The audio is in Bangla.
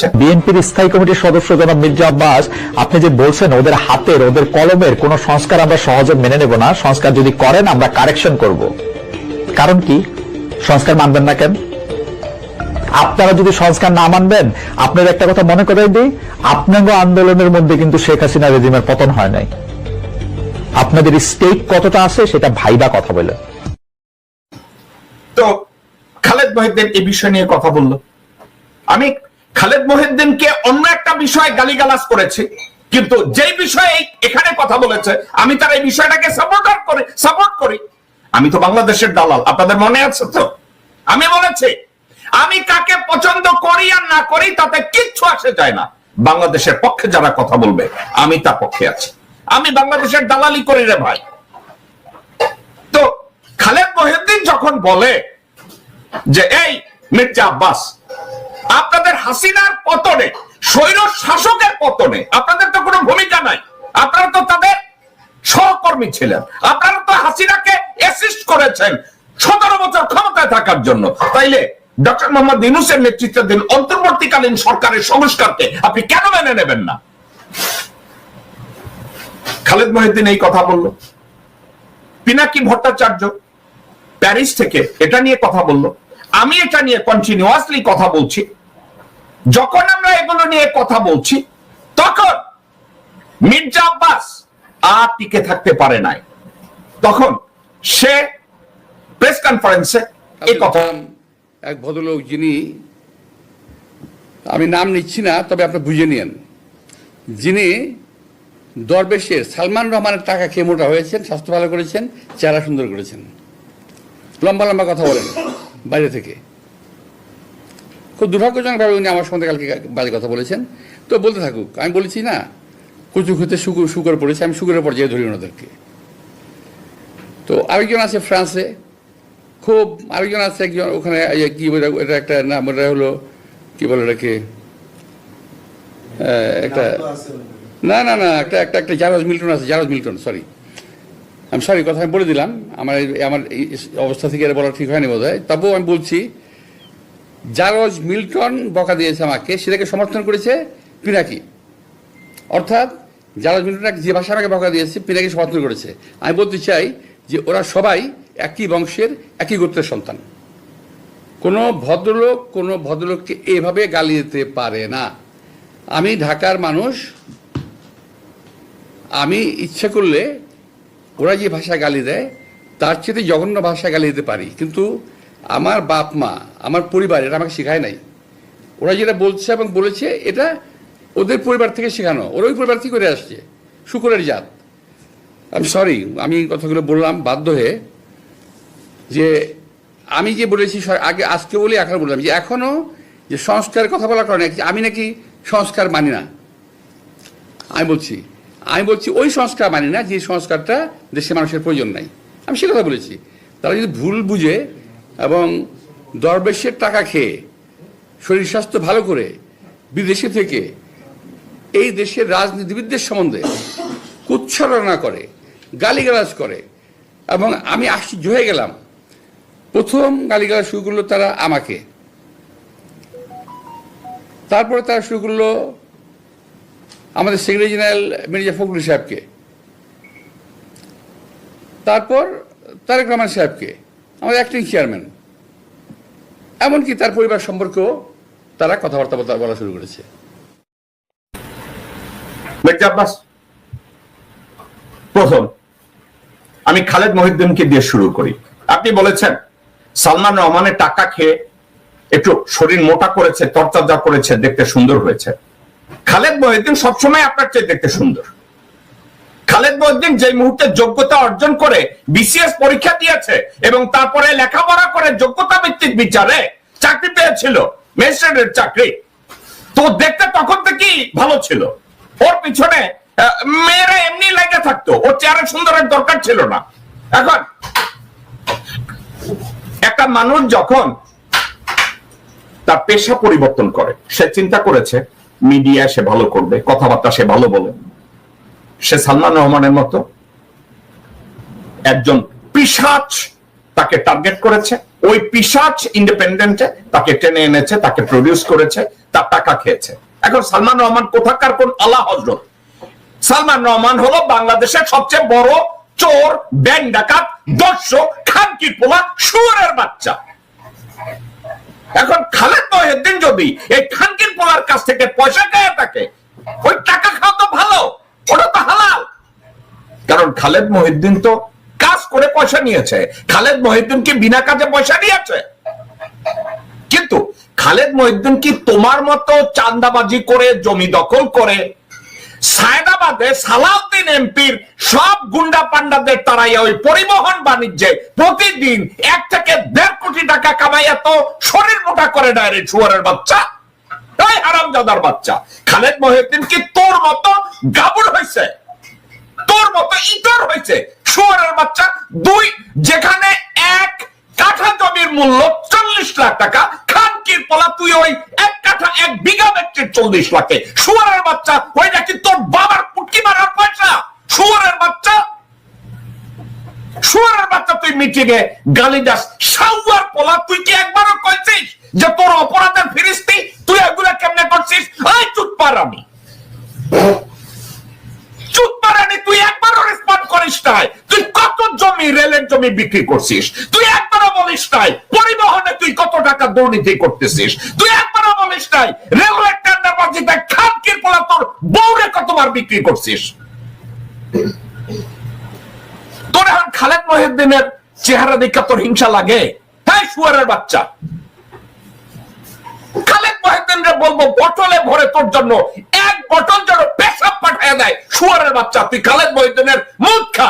হচ্ছে বিএনপির স্থায়ী কমিটির সদস্য জনাব মির্জা আব্বাস আপনি যে বলছেন ওদের হাতের ওদের কলমের কোন সংস্কার আমরা সহজে মেনে নেব না। সংস্কার যদি করেন আমরা কারেকশন করব। কারণ কি? সংস্কার মানবেন না কেন? আপনারা যদি সংস্কার না মানবেন আপনার একটা কথা মনে করাই দিই আপনাকে আন্দোলনের মধ্যে কিন্তু শেখ হাসিনা রেজিমের পতন হয় নাই। আপনাদের স্টেক কতটা আছে সেটা ভাইবা কথা বলে। তো খালেদ মহিদ্দিন এই বিষয় নিয়ে কথা বলল। আমি খালেদ মহিদ্দিনকে অন্য একটা বিষয়ে গালিগালাজ করেছি। কিন্তু যেই বিষয়ে এখানে কথা বলেছে, আমি তার এই বিষয়টাকে সাপোর্ট করি সাপোর্ট করি। আমি তো বাংলাদেশের দালাল, আপনাদের মনে আছে তো? আমি বলেছি, আমি কাকে পছন্দ করি আর না করি তাতে কিচ্ছু আসে যায় না। বাংলাদেশের পক্ষে যারা কথা বলবে, আমি তার পক্ষে আছি। আমি বাংলাদেশের দালালি করি রে ভাই। তো খালেদ মহিউদ্দিন যখন বলে যে, এই মির্জা আব্বাস আপনাদের হাসিনার পতনে স্বৈর শাসকের পতনে আপনাদের তো কোনো ভূমিকা নাই। আপনারা তো তাদের সহকর্মী ছিলেন। আপনারা তো হাসিনাকে অ্যাসিস্ট করেছেন সতেরো বছর ক্ষমতায় থাকার জন্য। তাইলে ডক্টর মোহাম্মদ ইউনুসের নেতৃত্বাধীন অন্তর্বর্তীকালীন সরকারের সংস্কারকে আপনি কেন মেনে নেবেন না? খালেদ মহিউদ্দিন এই কথা বলল। পিনাকি ভট্টাচার্য প্যারিস থেকে এটা নিয়ে কথা বলল। আমি এটা নিয়ে কন্টিনিউয়াসলি কথা বলছি। যখন আমরা এগুলো নিয়ে কথা বলছি তখন মির্জা আব্বাস আর টিকে থাকতে পারে নাই। তখন সে প্রেস কনফারেন্সে এই কথা এক ভদ্রলোক যিনি আমি নাম নিচ্ছি না তবে আপনি বুঝে নিন যিনি দরবেশের সালমান রহমানের টাকা খেয়ে মোটা হয়েছেন স্বাস্থ্য ভালো করেছেন চেহারা সুন্দর করেছেন। লম্বা লম্বা কথা বলেন। বাইরে থেকে। খুব দুর্ভাগ্যজনকভাবে উনি আমার সঙ্গে কালকে বাজে কথা বলেছেন। তো বলতে থাকুক আমি বলেছি না কচু খেতে শুকুর শুকর পড়েছে আমি শুকুরের পর্যায়ে ধরি ওনাদেরকে। তো আরেকজন আছে ফ্রান্সে খুব আরেকজন আছে একজন ওখানে কি বলে এটা একটা নাম এটা হলো কি বলে এটাকে একটা না না না একটা একটা একটা জারজ মিল্টন আছে জারজ মিল্টন সরি আমি সরি কথা আমি বলে দিলাম। আমার আমার অবস্থা থেকে এটা বলা ঠিক হয়নি বোধ হয় তবুও আমি বলছি, জারজ মিল্টন বকা দিয়েছে আমাকে, সেটাকে সমর্থন করেছে পিনাকি। অর্থাৎ জারজ মিল্টন যে ভাষা আমাকে বকা দিয়েছে, পিনাকি সমর্থন করেছে। আমি বলতে চাই যে ওরা সবাই একই বংশের, একই গোত্রের সন্তান। কোনো ভদ্রলোক, কোনো ভদ্রলোককে এভাবে গালি দিতে পারে না। আমি ঢাকার মানুষ, আমি ইচ্ছে করলে ওরা যে ভাষা গালি দেয়, তার চেয়ে জঘন্য ভাষা গালি দিতে পারি। কিন্তু আমার বাপ মা, আমার পরিবার, এটা আমাকে শেখায় নাই। ওরা যেটা বলছে এবং বলেছে, এটা ওদের পরিবার থেকে শেখানো। ওরা ওই পরিবার থেকে করে আসছে, শুকুরের জাত। আমি সরি আমি কথাগুলো বললাম, বাধ্য হয়ে যে আমি যে বলেছি আগে, আজকে বলি, এখন বললাম। যে এখনও যে সংস্কারের কথা বলার কারণে, আমি নাকি সংস্কার মানি না। আমি বলছি আমি বলছি ওই সংস্কার মানি না, যে সংস্কারটা দেশের মানুষের প্রয়োজন নাই। আমি সে কথা বলেছি। তারা যদি ভুল বুঝে এবং দরবেশের টাকা খেয়ে, শরীর স্বাস্থ্য ভালো করে, বিদেশে থেকে এই দেশের রাজনীতিবিদদের সম্বন্ধে কুচ্ছরণা করে, গালিগালাজ করে এবং আমি আশ্চর্য হয়ে গেলাম। প্রথম গালিগালাজ শুরু করল তারা আমাকে। তারপরে তারা শুরু করল আমাদের সেক্রেটারি জেনারেল মির্জা ফখরুল সাহেবকে। তারপর তারেক রহমান সাহেবকে, আমাদের অ্যাক্টিং চেয়ারম্যান এমনকি তার পরিবার সম্পর্কেও তারা কথাবার্তা বলা- শুরু করেছে। আব্বাস প্রথম, আমি খালেদ মহিউদ্দিনকে দিয়ে শুরু করি। আপনি বলেছেন, সালমান রহমানের টাকা খেয়ে একটু শরীর মোটা করেছে, তরতাজা করেছে, দেখতে সুন্দর হয়েছে। খালেদ মহিউদ্দিন সবসময় আপনার চেয়ে দেখতে সুন্দর। খালেদ মহিউদ্দিন যে মুহূর্তে যোগ্যতা অর্জন করে বিসিএস পরীক্ষা দিয়েছে এবং তারপরে লেখাপড়া করে যোগ্যতা ভিত্তিক বিচারে চাকরি পেয়েছিল, ম্যাজিস্ট্রেটের চাকরি, তো দেখতে তখন থেকেই ভালো ছিল। ওর পিছনে মেয়েরা এমনি লেগে থাকতো, ওর চেহারা সুন্দরের দরকার ছিল না। এখন, একটা মানুষ যখন তার পেশা পরিবর্তন করে, সে চিন্তা করেছে মিডিয়া সে ভালো করবে, কথাবার্তা সে ভালো বলে। সে সালমান রহমানের মতো একজন পিসাচ তাকে টার্গেট করেছে। ওই পিসাচ ইন্ডিপেন্ডেন্টে তাকে টেনে এনেছে, তাকে প্রডিউস করেছে, তার টাকা খেয়েছে। এখন সালমান রহমান কোথাকার কোন আল্লাহ হজরত সালমান রহমান হলো বাংলাদেশের সবচেয়ে বড় চোর, ব্যাংক ডাকাত, দর্শক, খানকির পোলা, শুয়ারের বাচ্চা। এখন খালেদ মহিউদ্দিন যদি এই খানকির পোলার কাছ থেকে পয়সা খেয়ে থাকে, ওই টাকা খাওয়া তো ভালো, ওটা তো হালাল। কারণ খালেদ মহিউদ্দিন তো কাজ করে পয়সা নিয়েছে। খালেদ মহিউদ্দিন কি বিনা কাজে পয়সা নিয়েছে কিন্তু খালেদ মহিউদ্দিন কি তোমার মতো চান্দাবাজি করে, জমি দখল করে সায়দাবাদে সালাউদ্দিন এমপির সব গুন্ডা পান্ডাদের তারাইয়া ওই পরিবহন বাণিজ্যে প্রতিদিন এক থেকে দেড় কোটি টাকা কামাইয়া তো শরীর মোটা করে ডাইরেক্ট শুয়ারের বাচ্চা। হারামজাদার বাচ্চা। খালেদ মহিউদ্দিন কি তোর মতো গাবুর হয়েছে তোর মতো ইতর হয়েছে শুয়ারের বাচ্চা দুই, যেখানে এক কাঠা জমির মূল্য চল্লিশ লাখ টাকা খানকির পোলা তুই ওই এক কাঠা এক বিঘা ব্যক্তির চল্লিশ লাখে? শুয়ারের বাচ্চা, ওই নাকি তোর বাবার পুটকি মারার পয়সা? শুয়ারের বাচ্চা? শুয়ারের বাচ্চা তুই মিটিংয়ে গালি দাস। সাউয়ার পোলা, তুই কি একবারও কইছিস যে তোর অপরাধের ফিরিস্তি? তুই এগুলা কেমনে করছিস? ওই চুপ পার চুপ পারানি তুই একবারও রেসপন্ড করিস নাই। তুই কত জমি, রেলের জমি বিক্রি করছিস? তুই একবারও বলিস নাই পরিবহনে টাকা দুর্নীতি করতেছিস। তুই একবারও বলিস নাই, রেলওয়ে টেন্ডার বাজিতে খামকির পোলা তোর বউরে কতবার বিক্রি করছিস? তোর এখন খালেদ মহিউদ্দিনের চেহারা দেখা তোর হিংসা লাগে? হ্যাঁ শুয়ারের বাচ্চা। খালেদ মহিউদ্দিনরে বলব বটলে ভরে তোর জন্য এক বটল যেন পেশাব পাঠায় দেয় শুয়ারের বাচ্চা। তুই খালেদ মহিউদ্দিনের মুখ খা